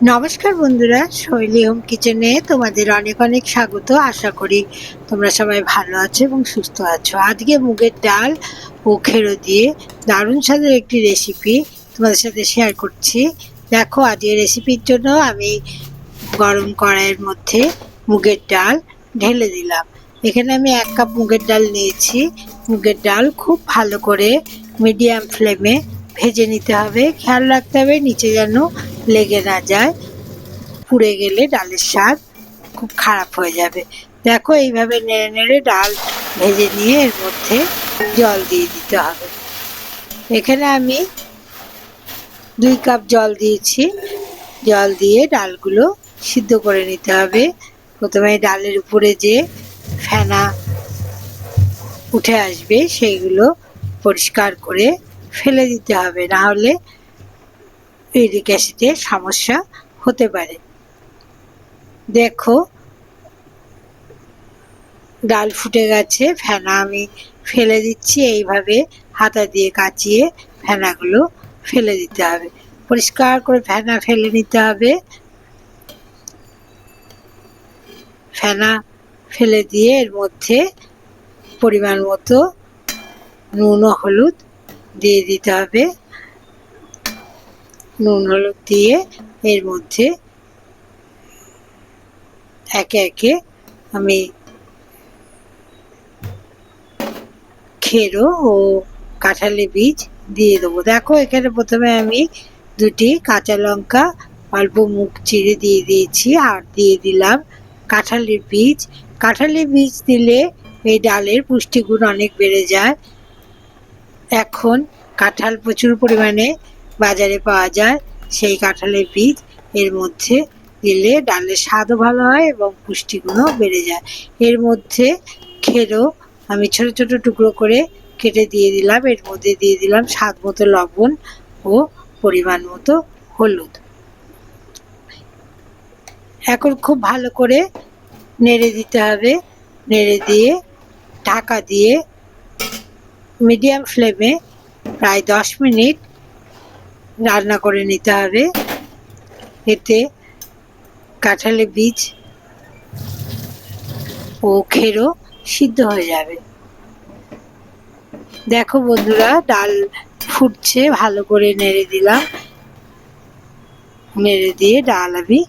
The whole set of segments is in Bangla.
নমস্কার বন্ধুরা, শৈলী হোম কিচেনে তোমাদের অনেক অনেক স্বাগত। আশা করি তোমরা সবাই ভালো আছো এবং সুস্থ আছো। আজকে মুগের ডাল ও খেরো দিয়ে দারুণ স্বাদের একটি রেসিপি তোমাদের সাথে শেয়ার করছি। দেখো আজকে রেসিপির জন্য আমি গরম কড়াইয়ের মধ্যে মুগের ডাল ঢেলে দিলাম। এখানে আমি এক কাপ মুগের ডাল নিয়েছি। মুগের ডাল খুব ভালো করে মিডিয়াম ফ্লেমে ভেজে নিতে হবে। খেয়াল রাখতে হবে নিচে যেন লেগে না যায়, পুড়ে গেলে ডালের স্বাদ খুব খারাপ হয়ে যাবে। দেখো, এইভাবে নেড়ে নেড়ে ডাল ভেজে নিয়ে এর মধ্যে জল দিয়ে দিতে হবে। এখানে আমি দুই কাপ জল দিয়েছি। জল দিয়ে ডালগুলো সিদ্ধ করে নিতে হবে। প্রথমে ডালের উপরে যে ফেনা উঠে আসবে, সেইগুলো পরিষ্কার করে ফেলে দিতে হবে। না হলে ইউরিক অ্যাসিডের সমস্যা হতে পারে। দেখো, ডাল ফুটে গেছে, ফেনা আমি ফেলে দিচ্ছি, এইভাবে হাতা দিয়ে কাচিয়ে ফেনাগুলো ফেলে দিতে হবে। পরিষ্কার করে ফেনা ফেলে নিতে হবে। ফেনা ফেলে দিয়ে এর মধ্যে পরিমাণ মতো নুন হলুদ দিয়ে দিতে হবে। নুন, হলুদ দিয়ে এর মধ্যে একে একে আমি খেরো ও কাঁঠালি বীজ দিয়ে দেবো। দেখো, এখানে প্রথমে আমি দুটি কাঁচা লঙ্কা, অল্প মুখ চিড়ে দিয়ে দিয়েছি আর দিয়ে দিলাম কাঁঠালির বীজ। কাঁঠালি বীজ দিলে এই ডালের পুষ্টিগুণ অনেক বেড়ে যায়। এখন কাঁঠাল প্রচুর পরিমাণে বাজারে পাওয়া যায়, সেই কাঁঠালের বীজ এর মধ্যে দিলে ডালের স্বাদও ভালো হয় এবং পুষ্টিগুণও বেড়ে যায়। এর মধ্যে খেরো আমি ছোট ছোট টুকরো করে কেটে দিয়ে দিলাম। এর মধ্যে দিয়ে দিলাম স্বাদ মতো লবণ ও পরিমাণ মতো হলুদ। এখন খুব ভালো করে নেড়ে দিতে হবে। নেড়ে দিয়ে ঢাকা দিয়ে মিডিয়াম ফ্লেমে প্রায় দশ মিনিট রান্না করে নিতে হবে। এতে কাঁঠালে বীজ ও খেরো সিদ্ধ হয়ে যাবে। দেখো বন্ধুরা, ডাল ফুটছে, ভালো করে নেড়ে দিলাম। নেড়ে দিয়ে ডাল আমি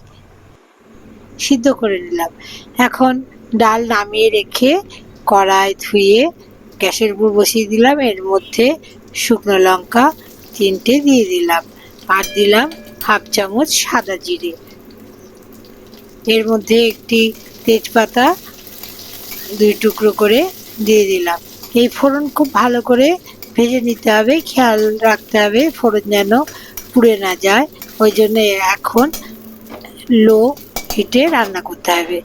সিদ্ধ করে নিলাম। এখন ডাল নামিয়ে রেখে কড়াই ধুয়ে গ্যাসের উপর বসিয়ে দিলাম। এর মধ্যে শুকনো লঙ্কা তিনটে দিয়ে দিলাম। আর দিলাম হাফ চামচ সাদা জিরে। এর মধ্যে একটি তেজপাতা দুই টুকরো করে দিয়ে দিলাম। এই ফোড়ন খুব ভালো করে ভেজে নিতে হবে। খেয়াল রাখতে হবে ফোড়ন যেন পুড়ে না যায়। ওই জন্য এখন লো হিটে রান্না করতে হবে।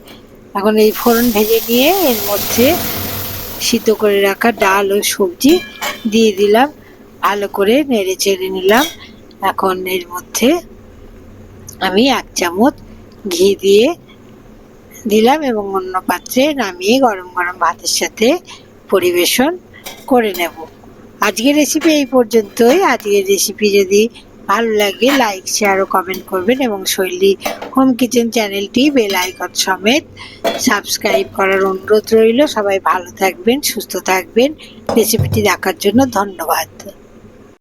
এখন এই ফোড়ন ভেজে নিয়ে এর মধ্যে সিদ্ধ করে রাখা ডাল ও সবজি দিয়ে দিলাম। ভালো করে নেড়ে চেড়ে নিলাম। এখন এর মধ্যে আমি এক চামচ ঘি দিয়ে দিলাম এবং অন্য পাত্রে নামিয়ে গরম গরম ভাতের সাথে পরিবেশন করে নেব। আজকের রেসিপি এই পর্যন্তই। আজকের রেসিপি যদি ভালো লাগে লাইক শেয়ার ও কমেন্ট করবেন এবং শৈলী হোম কিচেন চ্যানেলটি বেল আইকন সমেত সাবস্ক্রাইব করার অনুরোধ রইল। সবাই ভালো থাকবেন, সুস্থ থাকবেন। রেসিপিটি দেখার জন্য ধন্যবাদ।